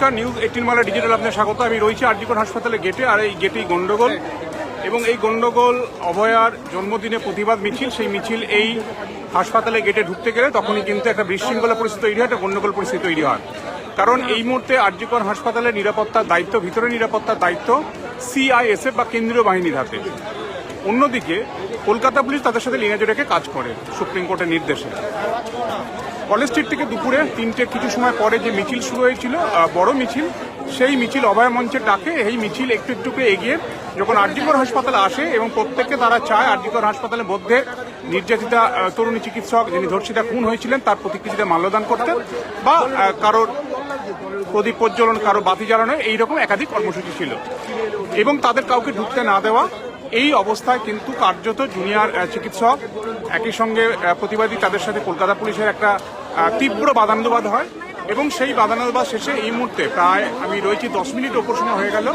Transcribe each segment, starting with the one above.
নমস্কার news eighteen মালা digital আপনার স্বাগত। আমি রয়েছি আরজিকর হাসপাতালের গেটে আর এই গেটেই গন্ডগোল। এবং এই গন্ডগোল, অভয়ার জন্মদিনে প্রতিবাদ মিছিল, সেই মিছিল এই হাসপাতালে গেটে ঢুকতে গেলে তখনই কিন্তু একটা বিশৃঙ্খলা পরিস্থিতি তৈরি হয়, একটা গন্ডগোল পরিস্থিতি তৈরি হয়। কারণ এই মুহূর্তে আরজিকর হাসপাতালের নিরাপত্তার দায়িত্ব ভিতরে নিরাপত্তার দায়িত্ব সিআইএসএফ বা কেন্দ্রীয় বাহিনীর হাতে। অন্যদিকে কলকাতা পুলিশ তাদের সাথে রেখে কাজ করে, সুপ্রিম কোর্টের নির্দেশে। কলেজ স্ট্রিট থেকে দুপুরে তিনটে কিছু সময় পরে যে মিছিল শুরু হয়েছিল বড় মিছিল, সেই মিছিল অভয় মঞ্চের ডাকে এই মিছিল একটু একটু করে এগিয়ে যখন আরজিকর হাসপাতালে আসে এবং প্রত্যেককে তারা চায় আরজিকর হাসপাতালের মধ্যে নির্যাতিতা তরুণী চিকিৎসক যিনি ধর্ষিতা খুন হয়েছিলেন তার প্রতিকৃতিতে মাল্যদান করতে বা কারোর প্রদীপ প্রজ্বলন কারও বাতি জ্বালানো, এইরকম একাধিক কর্মসূচি ছিল। এবং তাদের কাউকে ঢুকতে না দেওয়া, এই অবস্থায় কিন্তু কার্যত জুনিয়র চিকিৎসক, একই সঙ্গে প্রতিবাদী তাদের সাথে কলকাতা পুলিশের একটা তীব্র বাদানুবাদ হয় এবং সেই বাদানুবাদ শেষে এই মুহূর্তে প্রায়, আমি রয়েছি দশ মিনিট ওপর সময় হয়ে গেল।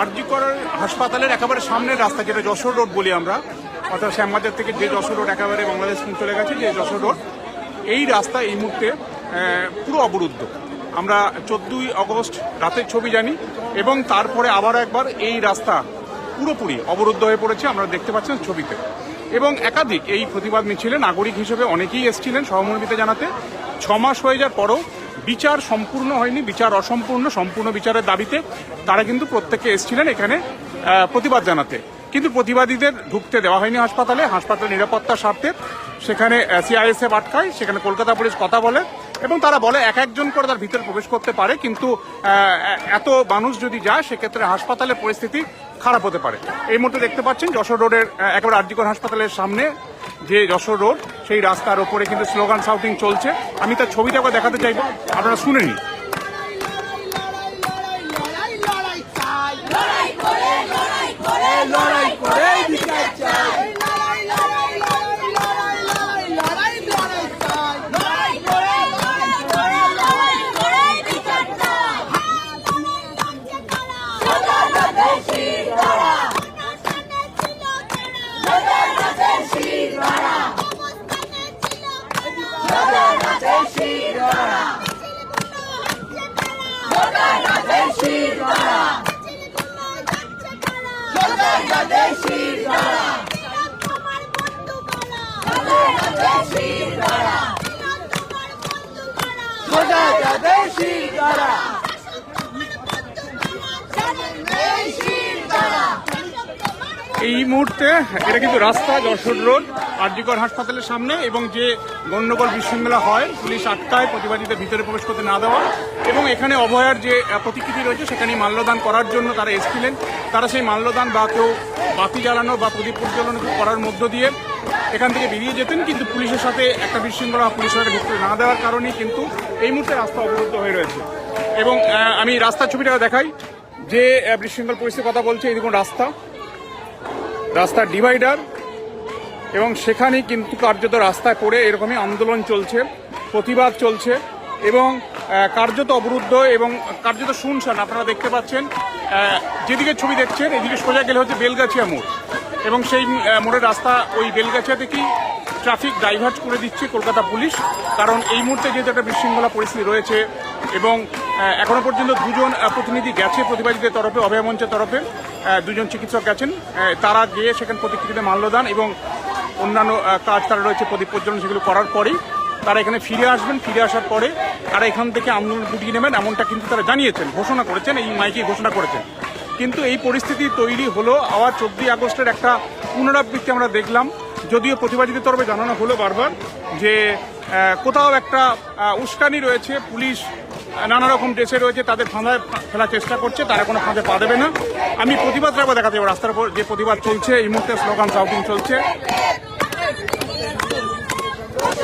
আরজিকর হাসপাতালের একেবারে সামনের রাস্তা যেটা যশোর রোড বলি আমরা, অর্থাৎ শ্যামবাজার থেকে যে যশোর রোড একেবারে বাংলাদেশ চলে গেছে, যে যশোর রোড, এই রাস্তা এই মুহূর্তে পুরো অবরুদ্ধ। আমরা চোদ্দই অগস্ট রাতের ছবি জানি এবং তারপরে আবার একবার এই রাস্তা পুরোপুরি অবরুদ্ধ হয়ে পড়েছে, আমরা দেখতে পাচ্ছেন ছবিতে। এবং একাধিক এই প্রতিবাদ মিছিলে নাগরিক হিসেবে অনেকেই এসেছিলেন সহমর্মিতা জানাতে। ছ মাস হয়ে যাওয়ার পরও বিচার সম্পূর্ণ হয়নি, বিচার অসম্পূর্ণ, সম্পূর্ণ বিচারের দাবিতে তারা কিন্তু প্রত্যেকে এসেছিলেন এখানে প্রতিবাদ জানাতে। কিন্তু প্রতিবাদীদের ঢুকতে দেওয়া হয়নি হাসপাতালে হাসপাতালের নিরাপত্তার স্বার্থে। সেখানে সিআইএসএফ আটকায়, সেখানে কলকাতা পুলিশ কথা বলে এবং তারা বলে এক একজন করে তার ভিতরে প্রবেশ করতে পারে। কিন্তু এত মানুষ যদি যায়, সেক্ষেত্রে হাসপাতালের পরিস্থিতি খারাপ হতে পারে। এই মুহূর্তে দেখতে পাচ্ছেন যশোর রোডের একেবারে আর্জিকর হাসপাতালের সামনে যে যশোর রোড, সেই রাস্তার ওপরে কিন্তু স্লোগান সাউটিং চলছে। আমি তার ছবিটা আবার দেখাতে চাইব। আপনারা শুনে নিন লড়াই করে লড়াই করে লড়াই করে বিচার চাই লড়াই লড়াই লড়াই লড়াই লড়াই লড়াই লড়াই চাই লড়াই করে লড়াই করে লড়াই করে বিচার চাই সোজা দেশি ধরা সোজা দেশি ধরা সোজা দেশি ধরা সোজা দেশি ধরা সোজা দেশি ধরা সোজা দেশি ধরা এই মুহূর্তে এটা কিন্তু রাস্তা যশোর রোড। আরজিকর হাসপাতালের সামনে এবং যে গণ্ডগোল বিশৃঙ্খলা হয়, পুলিশ আটকায় প্রতিবাদীদের ভিতরে প্রবেশ করতে না দেওয়া এবং এখানে অভয়ার যে প্রতিকৃতি রয়েছে সেখানে মাল্যদান করার জন্য তারা এসেছিলেন। তারা সেই মাল্যদান বা কেউ বাতি জ্বালানো বা প্রদীপ প্রজ্বলন করার মধ্য দিয়ে এখান থেকে বেরিয়ে যেতেন, কিন্তু পুলিশের সাথে একটা বিশৃঙ্খলা পুলিশের ঢুকতে না দেওয়ার কারণেই কিন্তু এই মুহূর্তে রাস্তা অবরুদ্ধ হয়ে রয়েছে। এবং আমি রাস্তার ছবিটা দেখাই, যে বিশৃঙ্খল পরিস্থিতির কথা বলছে, এই দেখুন রাস্তা। রাস্তার ডিভাইডার এবং সেখানেই কিন্তু কার্যত রাস্তায় পড়ে এরকমই আন্দোলন চলছে, প্রতিবাদ চলছে এবং কার্যত অবরুদ্ধ এবং কার্যত শুনছেন আপনারা দেখতে পাচ্ছেন। যেদিকে ছবি দেখছেন, এদিকে সোজা গেলে হচ্ছে বেলগাছিয়া মোড় এবং সেই মোড়ের রাস্তা ওই বেলগাছিয়া থেকেই ট্রাফিক ডাইভার্ট করে দিচ্ছে কলকাতা পুলিশ। কারণ এই মুহূর্তে যেহেতু একটা বিশৃঙ্খলা পরিস্থিতি রয়েছে এবং এখনও পর্যন্ত দুজন প্রতিনিধি গেছে প্রতিবাদীদের তরফে অভয় মঞ্চের তরফে দুজন চিকিৎসক গেছেন। তারা গিয়ে সেখানে প্রতিকৃতিতে মাল্যদান এবং অন্যান্য কাজ তারা রয়েছে প্রদীপ প্রজ্বলন সেগুলো করার পরেই তারা এখানে ফিরে আসবেন। ফিরে আসার পরে তারা এখান থেকে আন্দোলন গুটিয়ে নেবেন এমনটা কিন্তু তারা জানিয়েছেন, ঘোষণা করেছেন, এই মাইকে ঘোষণা করেছেন। কিন্তু এই পরিস্থিতি তৈরি হলো, আবার চোদ্দই আগস্টের একটা পুনরাবৃত্তি আমরা দেখলাম। যদিও প্রতিবাদীদের তরফে জানানো হলো বারবার যে কোথাও একটা উস্কানি রয়েছে, পুলিশ নানা রকম ড্রেসে রয়েছে, তাদের ফাঁদায় ফেলার চেষ্টা করছে, তারা কোনো ফাঁদে পা দেবে না। আমি প্রতিবাদ রাখব, দেখাতে রাস্তার উপর যে প্রতিবাদ চলছে, এই মুহূর্তে স্লোগান সাউটিং চলছে।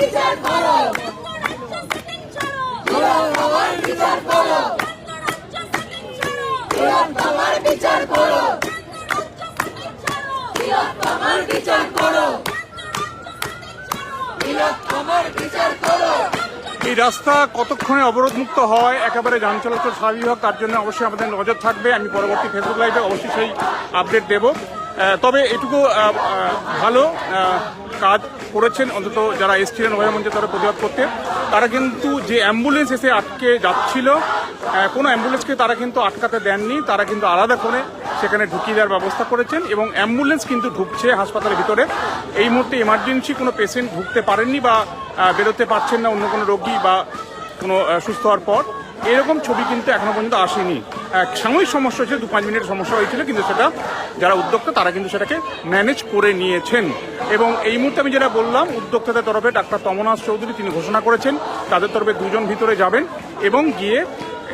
আমার বিচার করো। আমার বিচার করো। আমার বিচার করো। আমার বিচার করো। এই রাস্তা কতক্ষণে অবরোধমুক্ত হয় একেবারে যান চলাচল স্বাভাবিক হোক তার জন্য অবশ্যই আমাদের নজর থাকবে। আমি পরবর্তী ফেসবুক লাইভে অবশ্যই সেই আপডেট দেব। তবে এটুকু ভালো কাজ। করেছেন, অন্তত যারা এসছিলেন অভয় মঞ্চে তারা প্রতিবাদ করতে, তারা কিন্তু যে অ্যাম্বুলেন্স এসে আটকে যাচ্ছিল কোনো অ্যাম্বুলেন্সকে তারা কিন্তু আটকাতে দেননি, তারা কিন্তু আলাদা করে সেখানে ঢুকিয়ে দেওয়ার ব্যবস্থা করেছেন এবং অ্যাম্বুলেন্স কিন্তু ঢুকছে হাসপাতালের ভিতরে। এই মুহূর্তে ইমার্জেন্সি কোনো পেশেন্ট ঢুকতে পারেননি বা বেরোতে পারছেন না অন্য কোনো রোগী বা কোনো সুস্থ হওয়ার পর। এরকম ছবি কিন্তু এখনও পর্যন্ত আসেনি। এক সাময়িক সমস্যা হয়েছে দু পাঁচ মিনিটের সমস্যা হয়েছিল, কিন্তু সেটা যারা উদ্যোক্তা, তারা কিন্তু সেটাকে ম্যানেজ করে নিয়েছেন। এবং এই মুহূর্তে আমি যেটা বললাম, উদ্যোক্তাদের তরফে ডাক্তার তমনাথ চৌধুরী তিনি ঘোষণা করেছেন, তাদের তরফে দুজন ভিতরে যাবেন এবং গিয়ে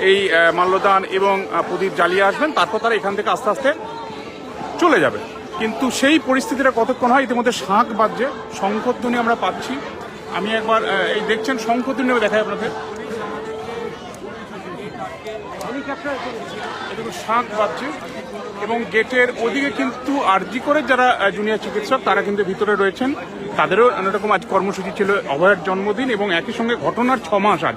এই মাল্যদান এবং প্রদীপ জ্বালিয়ে আসবেন, তারপর তারা এখান থেকে আস্তে আস্তে চলে যাবে। কিন্তু সেই পরিস্থিতিটা কতক্ষণ হয়? ইতিমধ্যে শাঁখ বাজছে শঙ্করধ্বনি আমরা পাচ্ছি। আমি একবার এই দেখছেন আমি দেখাই আপনাদের? বাজছে এবং গেটের ওদিকে কিন্তু আরজি করে যারা জুনিয়র চিকিৎসক, তারা কিন্তু ভিতরে রয়েছেন। তাদেরও অন্যরকম আজ কর্মসূচি ছিল, অভয়ের জন্মদিন এবং একই সঙ্গে ঘটনার ছ মাস আজ।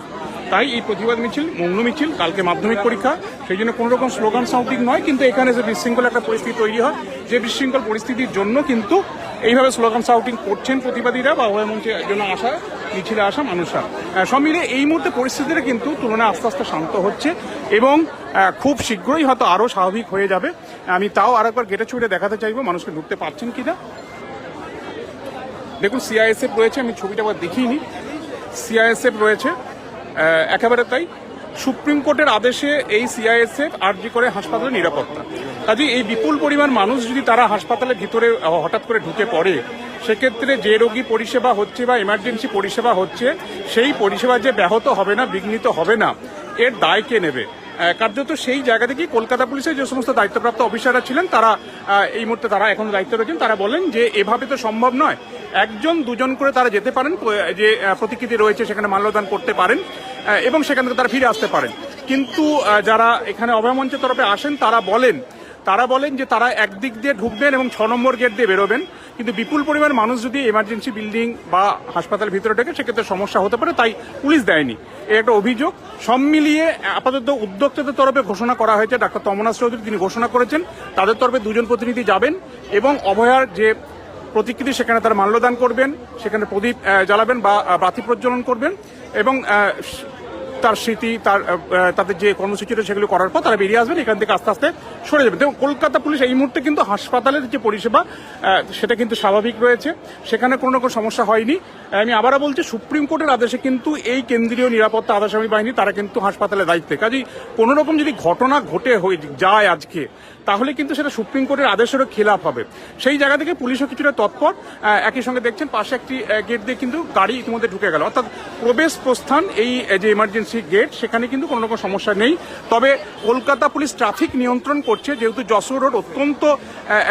তাই এই প্রতিবাদ মিছিল, মৌন মিছিল, কালকে মাধ্যমিক পরীক্ষা, সেই জন্য কোনো রকম স্লোগান সাউটিং নয়, কিন্তু এখানে যে বিশৃঙ্খল একটা পরিস্থিতি তৈরি হয়, যে বিশৃঙ্খল পরিস্থিতির জন্য কিন্তু এইভাবে স্লোগান সাউটিং করছেন প্রতিবাদীরা বা অভয় মঞ্চের জন্য আসা মিছিলে আসা মানুষরা। সব মিলে এই মুহূর্তে পরিস্থিতিটা কিন্তু তুলনায় আস্তে আস্তে শান্ত হচ্ছে এবং খুব শীঘ্রই হয়তো আরও স্বাভাবিক হয়ে যাবে। আমি তাও আরেকবার গেটে ছুটে দেখাতে চাইব, মানুষকে ঢুকতে পারছেন কিনা? দেখুন সিআইএসএফ রয়েছে, আমি ছবিটা আবার দেখিনি সিআইএসএফ রয়েছে একেবারে তাই। সুপ্রিম কোর্টের আদেশে এই সিআইএসএফ আর্জি করে হাসপাতালের নিরাপত্তা। কাজে এই বিপুল পরিমাণ মানুষ যদি তারা হাসপাতালের ভিতরে হঠাৎ করে ঢুকে পড়ে সেক্ষেত্রে যে রোগী পরিষেবা হচ্ছে বা ইমার্জেন্সি পরিষেবা হচ্ছে, সেই পরিষেবা যে ব্যাহত হবে না, বিঘ্নিত হবে না, এর দায় কে নেবে? কার্যত সেই জায়গা থেকেই কলকাতা পুলিশের যে সমস্ত দায়িত্বপ্রাপ্ত অফিসাররা ছিলেন, তারা এই মুহূর্তে তারা এখন দায়িত্ব রয়েছেন। তারা বলেন যে এভাবে তো সম্ভব নয়। একজন, দুজন করে তারা যেতে পারেন যে প্রতিকৃতি রয়েছে, সেখানে মাল্যদান করতে পারেন এবং সেখান থেকে তারা ফিরে আসতে পারেন। কিন্তু যারা এখানে অভয় মঞ্চের তরফে আসেন, তারা বলেন তারা বলেন যে তারা একদিক দিয়ে ঢুকবেন এবং ছ নম্বর গেট দিয়ে বেরোবেন। কিন্তু বিপুল পরিমাণ মানুষ যদি এমার্জেন্সি বিল্ডিং বা হাসপাতালের ভিতরে ঢোকে, সেক্ষেত্রে সমস্যা হতে পারে, তাই পুলিশ দেয়নি। এই একটা অভিযোগ। সব মিলিয়ে আপাতত উদ্যোক্তাদের তরফে ঘোষণা করা হয়েছে, ডাক্তার তমনাথ চৌধুরী তিনি ঘোষণা করেছেন, তাদের তরফে দুজন প্রতিনিধি যাবেন এবং অভয়ার যে প্রতিকৃতি, সেখানে তারা মাল্যদান করবেন, সেখানে প্রদীপ জ্বালাবেন বা বাতি প্রজ্বলন করবেন এবং তার স্মৃতি, তার তাদের যে কর্মসূচি রয়েছে সেগুলো করার পর তারা বেরিয়ে আসবেন, এখান থেকে আস্তে আস্তে সরে যাবেন। দেখুন, কলকাতা পুলিশ এই মুহূর্তে কিন্তু হাসপাতালের যে পরিষেবা সেটা কিন্তু স্বাভাবিক রয়েছে। সেখানে কোনো রকম সমস্যা হয়নি। আমি আবারও বলছি, সুপ্রিম কোর্টের আদেশে কিন্তু এই কেন্দ্রীয় নিরাপত্তা আধাসামী বাহিনী, তারা কিন্তু হাসপাতালের দায়িত্বে। কাজেই কোনো রকম যদি ঘটনা ঘটে হয়ে যায় আজকে, তাহলে কিন্তু সেটা সুপ্রিম কোর্টের আদেশেরও খেলাপ হবে। সেই জায়গা থেকে পুলিশও কিছুটা তৎপর। একই সঙ্গে দেখছেন, পাশে একটি গেট দিয়ে কিন্তু গাড়ি ইতিমধ্যে ঢুকে গেল। অর্থাৎ প্রবেশ প্রস্থান এই যে ইমার্জেন্সি গেট সেখানে কিন্তু কোনো রকম সমস্যা নেই। তবে কলকাতা পুলিশ ট্রাফিক নিয়ন্ত্রণ করছে যেহেতু যশোর রোড অত্যন্ত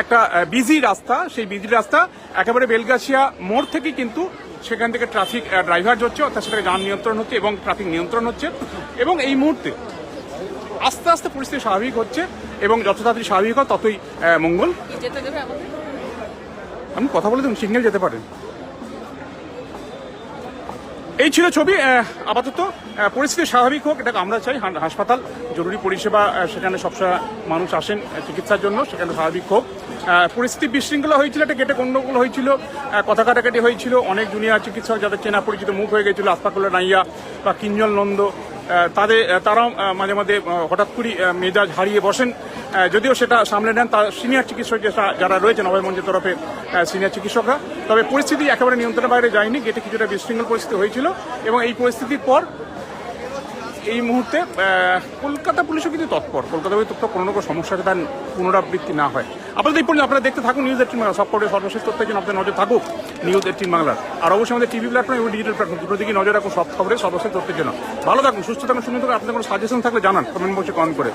একটা বিজি রাস্তা সেই বিজি রাস্তা একেবারে বেলগাছিয়া মোড় থেকে কিন্তু সেখান থেকে ট্রাফিক ড্রাইভার হচ্ছে অর্থাৎ সেখানে যান নিয়ন্ত্রণ হচ্ছে এবং ট্রাফিক নিয়ন্ত্রণ হচ্ছে। এবং এই মুহূর্তে আস্তে আস্তে পরিস্থিতি স্বাভাবিক হচ্ছে এবং যত তাড়াতাড়ি স্বাভাবিক হয় ততই মঙ্গল। আপনি কথা বলে দেখুন সিগন্যাল যেতে পারেন এই ছিল ছবি আপাতত। পরিস্থিতি স্বাভাবিক হোক, এটা আমরা চাই হাসপাতাল, জরুরি পরিষেবা সেখানে সবসময় মানুষ আসেন চিকিৎসার জন্য, সেখানে স্বাভাবিক হোক। পরিস্থিতি বিশৃঙ্খলা হয়েছিল একটা গেটে গণ্ডগোল হয়েছিল কথা কাটাকাটি হয়েছিল, অনেক জুনিয়র চিকিৎসক যাদের চেনা পরিচিত মুখ হয়ে গেছিল আস্তাকুল্লা নাইয়া বা কিঞ্জল নন্দ তাদের তারাও মাঝে মাঝে হঠাৎ করে মেজাজ হারিয়ে বসেন। যদিও সেটা সামলে নেন তার সিনিয়র চিকিৎসক যারা রয়েছেন অভয় মঞ্চের তরফে সিনিয়র চিকিৎসকরা। তবে পরিস্থিতি একেবারে নিয়ন্ত্রণের বাইরে যায়নি। গেটে কিছুটা বিশৃঙ্খল পরিস্থিতি হয়েছিল এবং এই পরিস্থিতির পর এই মুহূর্তে কলকাতা পুলিশও কিন্তু তৎপর। কলকাতা পুলিশ তৎপর, কোনো কোনো সমস্যাকে তার পুনরাবৃত্তি না হয়। আপনাদের এই পর্যন্ত আপনারা দেখতে থাকুন নিউজ এইটিন বাংলা সব পর্যায়ে সর্বশেষ তথ্যের জন্য আপনাদের নজর থাকুক নিউজ এইটিন বাংলার আর অবশ্যই আমাদের টিভি প্ল্যাটফর্ম এবং ডিজিটাল প্ল্যাটফর্ম দুটো দিকে নজর রাখুন সব খবরে সর্বশেষ তথ্যের জন্য। ভালো থাকুন, সুস্থ থাকুন, সুন্দর আপনাদের কোনো সাজেশন থাকলে জানান কমেন্ট বক্সে কমেন্ট করে।